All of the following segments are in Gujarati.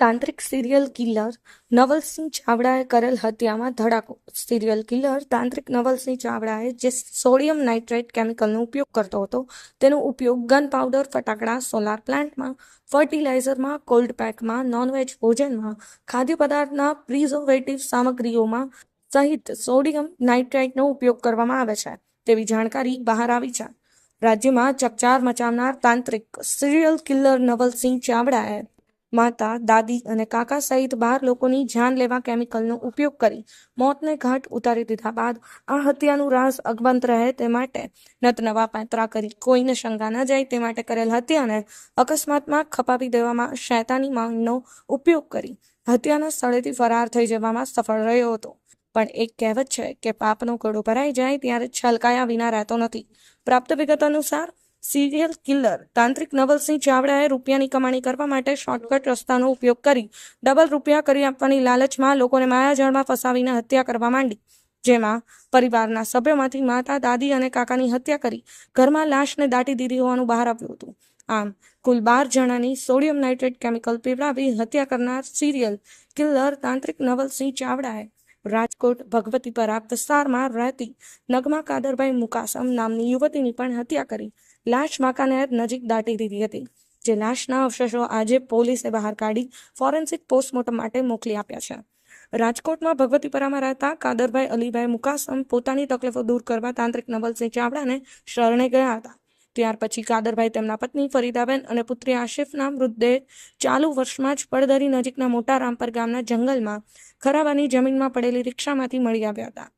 તાંત્રિક સિરિયલ કિલર નવલસિંહ ચાવડાએ કરેલ હત્યામાં ધડાકો. સિરિયલ કિલર તાંત્રિક નવલસિંહ ચાવડાએ જે સોડિયમ નાઇટ્રેટ કેમિકલનો ઉપયોગ કરતો હતો, તેનો ઉપયોગ ગન પાવડર ફટાકડા સોલાર પ્લાન્ટમાં ફર્ટિલાઇઝરમાં કોલ્ડ પેકમાં નોનવેજ ભોજનમાં, ખાદ્ય પદાર્થના પ્રિઝર્વેટિવ સામગ્રીઓમાં સહિત સોડિયમ નાઇટ્રેટનો ઉપયોગ કરવામાં આવે છે. તેવી જાણકારી બહાર આવી છે. રાજ્યમાં ચકચાર મચાવનાર તાંત્રિક સિરિયલ કિલર નવલસિંહ ચાવડાએ માતા, દાદી અને કાકા સહિત બાર લોકોની જાન લેવા કેમિકલનો ઉપયોગ કરી મોતને ઘાટ ઉતારી દીધા બાદ આ હત્યાનું રાસ અકબંધ રહે તે માટે નતનવા પેંતરા કરી કોઈને શંકા ન જાય તે માટે કરેલ હત્યાને અકસ્માતમાં ખપાવી દેવામાં શૈતાની માંગનો ઉપયોગ કરી હત્યાના સ્થળેથી ફરાર થઈ જવામાં સફળ રહ્યો હતો. પણ એક કહેવત છે કે પાપનો ઘડો ભરાઈ જાય ત્યારે છલકાયા વિના રહેતો નથી. પ્રાપ્ત વિગત અનુસાર સિરિયલ કિલર તાંત્રિક નવલસિંહ ચાવડાએ રૂપિયાની કમાણી કરવા માટે શોર્ટકટ રસ્તાનો ઉપયોગ કરી ડબલ રૂપિયા કરી આપવાની લાલચમાં લોકોને માયાજાળમાં ફસાવીને હત્યા કરવા માંડી. જેમાં પરિવારના સભ્યોમાંથી માતા, દાદી અને કાકાની હત્યા કરી ઘરમાં લાશને દાટી દીધી હોવાનું બહાર આવ્યું હતું. આમ, કુલ બાર જણાની સોડિયમ નાઇટ્રેટ કેમિકલ પીવડાવી હત્યા કરનાર સિરિયલ કિલર તાંત્રિક નવલસિંહ ચાવડાએ રાજકોટ ભગવતીપરા વિસ્તારમાં રહેતી નગમા કાદરભાઈ મુકાસમ નામની યુવતીની પણ હત્યા કરી લાશ વાંકાનેર નજીક દાટી દીધી હતી, જે લાશના અવશેષો આજે પોલીસે બહાર કાઢી ફોરેન્સિક પોસ્ટમોર્ટમ માટે મોકલી આપ્યા છે. રાજકોટમાં ભગવતીપરામાં રહેતા કાદરભાઈ અલીભાઈ મુકાસમ પોતાની તકલીફો દૂર કરવા તાંત્રિક નવલસિંહ ચાવડાને શરણે ગયા હતા. ત્યાર પછી કાદરભાઈ તેમના પત્ની ફરીદાબેન અને પુત્રી આશિફના મૃતદેહ ચાલુ વર્ષમાં જ પડદરી નજીકના મોટા રામપર ગામના જંગલમાં ખરાબાની જમીનમાં પડેલી રિક્ષામાંથી મળી આવ્યા હતા.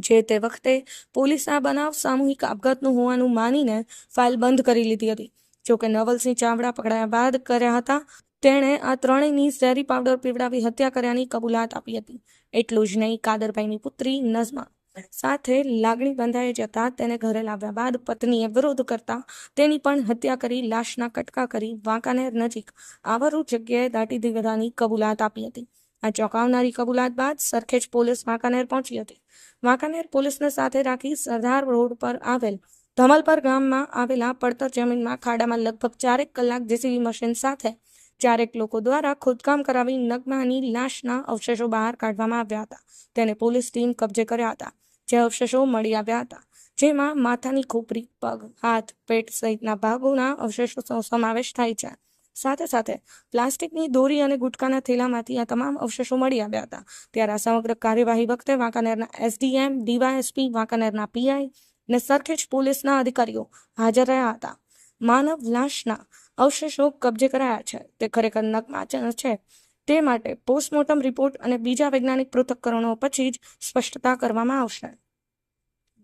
જે તે વખતે પોલીસ આ બનાવ સામૂહિક આપઘાતનું હોવાનું માનીને ફાઇલ બંધ કરી લીધી હતી. જોકે નવલસિંહ ચાવડા પકડાયા બાદ કર્યા હતા, તેણે આ ત્રણેયની ઝેરી પાવડર પીવડાવી હત્યા કર્યાની કબૂલાત આપી હતી. એટલું જ નહીં, કાદરભાઈની પુત્રી નઝમા સાથે લાગણી બંધાઈ જતા તેને ઘરે લાવ્યા બાદ પત્નીએ વિરોધ કરતા તેની પણ હત્યા કરી લાશના કટકા કરી વાંકાનેર નજીક આવારું જગ્યાએ દાટી દીધવાની કબૂલાત આપી હતી. આ ચોંકાવનારી કબૂલાત બાદ સરખેજ પોલીસ વાંકાનેર પહોંચી હતી. વાંકાનેર પોલીસને સાથે રાખી સરદાર રોડ પર આવેલ ધમલપર ગામમાં આવેલા પડતર જમીનમાં ખાડામાં લગભગ ચારેક કલાક જેસીબી મશીન સાથે ચારેક લોકો દ્વારા ખોદકામ કરાવી નગ્નાની લાશના અવશેષો બહાર કાઢવામાં આવ્યા હતા. તેને પોલીસ ટીમ કબજે કર્યા હતા. જે અવશેષો મળી આવ્યા હતા. જેમાં માથાની ખોપરી, પગ, હાથ, પેટ સહિતના ભાગોના અવશેષોનો સમાવેશ થાય છે. સાથે સાથે પ્લાસ્ટિકની દોરી અને ગુટકાના થેલામાંથી આ તમામ અવશેષો મળી આવ્યા હતા. ત્યારે આ સમગ્ર કાર્યવાહી વખતે વાંકાનેરના એસડીએમ, ડીવાયએસપી, વાંકાનેરના પીઆઈ અને સરખેજ પોલીસના અધિકારીઓ હાજર રહ્યા હતા. માનવ લાશના અવશેષો કબજે કરાયા છે. તે ખરેખર નકમાચન છે. તે માટે પોસ્ટમોર્ટમ રિપોર્ટ અને બીજા વૈજ્ઞાનિક પૃથક્કરણો પછી જ સ્પષ્ટતા કરવામાં આવશે.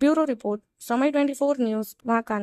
બ્યુરો રિપોર્ટ, સમય ટ્વેન્ટી ફોર ન્યૂઝ, વાંકાનેર.